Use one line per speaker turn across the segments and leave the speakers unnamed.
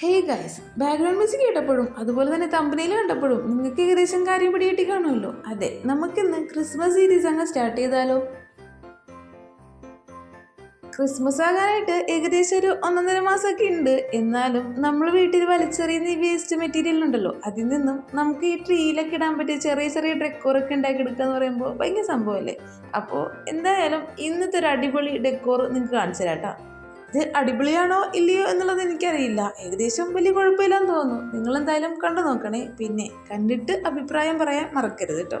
ഹേ guys background music കേട്ടപ്പോഴും അതുപോലെ തന്നെ തമ്പനയിൽ കണ്ടപ്പോഴും നിങ്ങൾക്ക് ഏകദേശം കാര്യം പിടികിട്ടി കാണുമല്ലോ. അതെ നമുക്കിന്ന് ക്രിസ്മസ് സീരീസ് അങ്ങ് സ്റ്റാർട്ട് ചെയ്താലോ? ക്രിസ്മസ് ആകാനായിട്ട് ഏകദേശം ഒരു ഒന്നൊന്നര മാസമൊക്കെ ഉണ്ട്. എന്നാലും നമ്മൾ വീട്ടിൽ വലിച്ചെറിയുന്ന ഈ വേസ്റ്റ് മെറ്റീരിയൽ ഉണ്ടല്ലോ അതിൽ നിന്നും നമുക്ക് ഈ ട്രീയിലൊക്കെ ഇടാൻ പറ്റിയ ചെറിയ ചെറിയ ഡെക്കോറൊക്കെ ഉണ്ടാക്കി എടുക്കുക എന്ന് പറയുമ്പോൾ ഭയങ്കര സംഭവമല്ലേ? അപ്പോൾ എന്തായാലും ഇന്നത്തെ ഒരു അടിപൊളി ഡെക്കോർ നിങ്ങൾക്ക് കാണിച്ചു തരാം ഇത് അടിപൊളിയാണോ ഇല്ലയോ എന്നുള്ളത് എനിക്കറിയില്ല. ഏകദേശം വലിയ കുഴപ്പമില്ലാന്ന് തോന്നുന്നു. നിങ്ങൾ എന്തായാലും കണ്ടു നോക്കണേ. പിന്നെ കണ്ടിട്ട് അഭിപ്രായം പറയാൻ മറക്കരുത് കേട്ടോ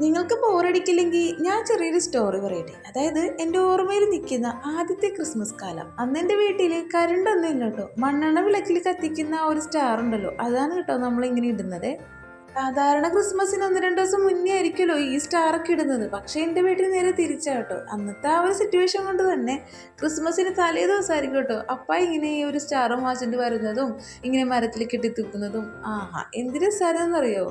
നിങ്ങൾക്ക് ബോറടിക്കില്ലെങ്കിൽ ഞാൻ ചെറിയൊരു സ്റ്റോറി പറയട്ടെ. അതായത് എന്റെ ഓർമ്മയിൽ നിൽക്കുന്ന ആദ്യത്തെ ക്രിസ്മസ് കാലം. അന്ന് എന്റെ വീട്ടിൽ കരണ്ടൊന്നും ഇല്ല മണ്ണെണ്ണ വിളക്കിൽ കത്തിക്കുന്ന ഒരു സ്റ്റാർ ഉണ്ടല്ലോ. അതാണ് കേട്ടോ നമ്മളിങ്ങനെ ഇടുന്നത്. സാധാരണ ക്രിസ്മസിന് ഒന്ന് രണ്ട് ദിവസം മുന്നേ ആയിരിക്കുമല്ലോ ഈ സ്റ്റാർ ഒക്കെ ഇടുന്നത്. പക്ഷേ എന്റെ വീട്ടിൽ നേരെ തിരിച്ചാ കേട്ടോ. അന്നത്തെ ആ ഒരു സിറ്റുവേഷൻ കൊണ്ട് തന്നെ ക്രിസ്മസിന് തലേ ദിവസമായിരിക്കും കേട്ടോ. അപ്പ ഇങ്ങനെ ഈ ഒരു സ്റ്റാറും വാച്ചിട്ട് വരുന്നതും ഇങ്ങനെ മരത്തിൽ കെട്ടി തൂക്കുന്നതും. ആഹാ എന്ത് സാരെന്നറിയോ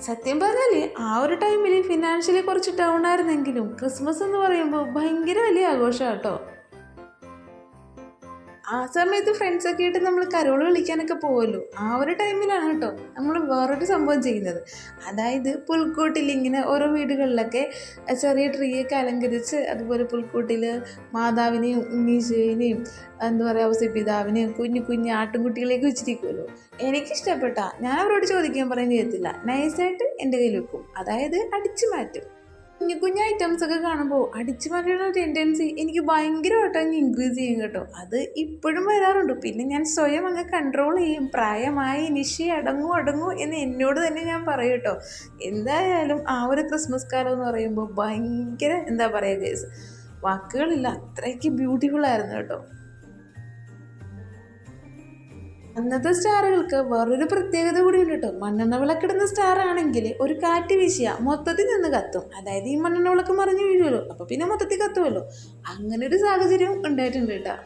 സത്യം പറഞ്ഞാൽ ആ ഒരു ടൈമിൽ ഫിനാൻഷ്യലി കുറച്ച് ഡൗൺ ആയിരുന്നെങ്കിലും ക്രിസ്മസ് എന്ന് പറയുമ്പോൾ ഭയങ്കര വലിയ ആഘോഷമാണ് കേട്ടോ. ആ സമയത്ത് ഫ്രണ്ട്സൊക്കെ ആയിട്ട് നമ്മൾ കരോൾ കളിക്കാനൊക്കെ പോകുമല്ലോ ആ ഒരു ടൈമിലാണ് കേട്ടോ നമ്മൾ വേറൊരു സംഭവം ചെയ്യുന്നത്. അതായത് പുൽക്കൂട്ടിൽ ഇങ്ങനെ ഓരോ വീടുകളിലൊക്കെ ചെറിയ ട്രീയൊക്കെ അലങ്കരിച്ച് അതുപോലെ പുൽക്കൂട്ടിൽ മാതാവിനെയും ഉണ്ണീശേനെയും എന്താ പറയുക ഔസപിതാവിനെയും കുഞ്ഞു കുഞ്ഞു ആട്ടുംകുട്ടികളെയൊക്കെ വെച്ചിരിക്കുമല്ലോ എനിക്കിഷ്ടപ്പെട്ട. ഞാൻ അവരോട് ചോദിക്കാൻ പറയുന്നത് ചെയ്യത്തില്ല. നൈസായിട്ട് എന്റെ കയ്യിൽ വെക്കും. അതായത് അടിച്ചു മാറ്റും. കുഞ്ഞു കുഞ്ഞു ഐറ്റംസ് ഒക്കെ കാണുമ്പോൾ അടിച്ചു മാറ്റുന്ന ടെൻഡൻസി എനിക്ക് ഭയങ്കരമായിട്ട് അങ്ങ് ഇൻക്രീസ് ചെയ്യും കേട്ടോ. അത് ഇപ്പോഴും വരാറുണ്ട്. പിന്നെ ഞാൻ സ്വയം അങ്ങ് കൺട്രോൾ ചെയ്യും. പ്രായമായി നിശി അടങ്ങൂ അടങ്ങൂ എന്ന് എന്നോട് തന്നെ ഞാൻ പറയും കേട്ടോ. എന്തായാലും ആ ഒരു ക്രിസ്മസ് കാലം എന്ന് പറയുമ്പോൾ ഭയങ്കര എന്താ പറയുക ഗേസ് വാക്കുകളില്ല. അത്രയ്ക്ക് ബ്യൂട്ടിഫുൾ ആയിരുന്നു കേട്ടോ. അന്നത്തെ സ്റ്റാറുകൾക്ക് വേറൊരു പ്രത്യേകത കൂടി ഉണ്ട് കേട്ടോ മണ്ണെണ്ണ വിളക്കിടുന്ന സ്റ്റാർ ആണെങ്കിൽ ഒരു കാറ്റ് വീശിയ മൊത്തത്തിൽ നിന്ന് കത്തും. അതായത് ഈ മണ്ണെണ്ണ വിളക്ക് മറിഞ്ഞു വീഴുമല്ലോ. അപ്പൊ പിന്നെ മൊത്തത്തിൽ കത്തുമല്ലോ. അങ്ങനെ ഒരു സാഹചര്യം ഉണ്ടായിട്ടുണ്ട് കേട്ടോ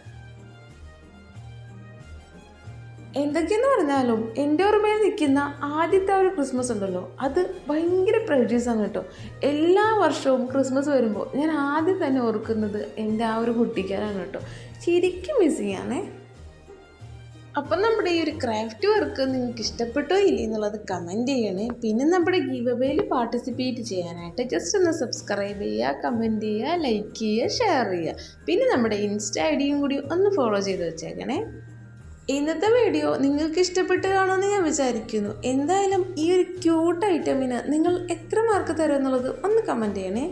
എന്തൊക്കെയെന്ന് പറഞ്ഞാലും എന്റെ ഓർമ്മയിൽ നിൽക്കുന്ന ആദ്യത്തെ ഒരു ക്രിസ്മസ് ഉണ്ടല്ലോ. അത് ഭയങ്കര പ്രൊഡ്യൂസ് ആണ് കേട്ടോ എല്ലാ വർഷവും ക്രിസ്മസ് വരുമ്പോൾ ഞാൻ ആദ്യം തന്നെ ഓർക്കുന്നത് എന്റെ ആ ഒരു കുട്ടിക്കാരാണ് കേട്ടോ ശരിക്കും മിസ്സിങ് ആണേ. അപ്പം നമ്മുടെ ഈ ഒരു ക്രാഫ്റ്റ് വർക്ക് നിങ്ങൾക്ക് ഇഷ്ടപ്പെട്ടോ ഇല്ലേ എന്നുള്ളത് കമന്റ് ചെയ്യണേ. പിന്നെ നമ്മുടെ ഗീവ് അവേയിൽ പാർട്ടിസിപ്പേറ്റ് ചെയ്യാനായിട്ട് ജസ്റ്റ് ഒന്ന് സബ്സ്ക്രൈബ് ചെയ്യുക കമന്റ് ചെയ്യുക ലൈക്ക് ചെയ്യുക ഷെയർ ചെയ്യുക. പിന്നെ നമ്മുടെ ഇൻസ്റ്റ ഐ ഡിയും കൂടി ഒന്ന് ഫോളോ ചെയ്ത് വെച്ചേക്കണേ. ഇന്നത്തെ വീഡിയോ നിങ്ങൾക്ക് ഇഷ്ടപ്പെട്ട് കാണുമെന്ന് ഞാൻ വിചാരിക്കുന്നു. എന്തായാലും ഈ ഒരു ക്യൂട്ട് ഐറ്റമിന് നിങ്ങൾ എത്ര മാർക്ക് തരും എന്നുള്ളത് ഒന്ന് കമന്റ് ചെയ്യണേ.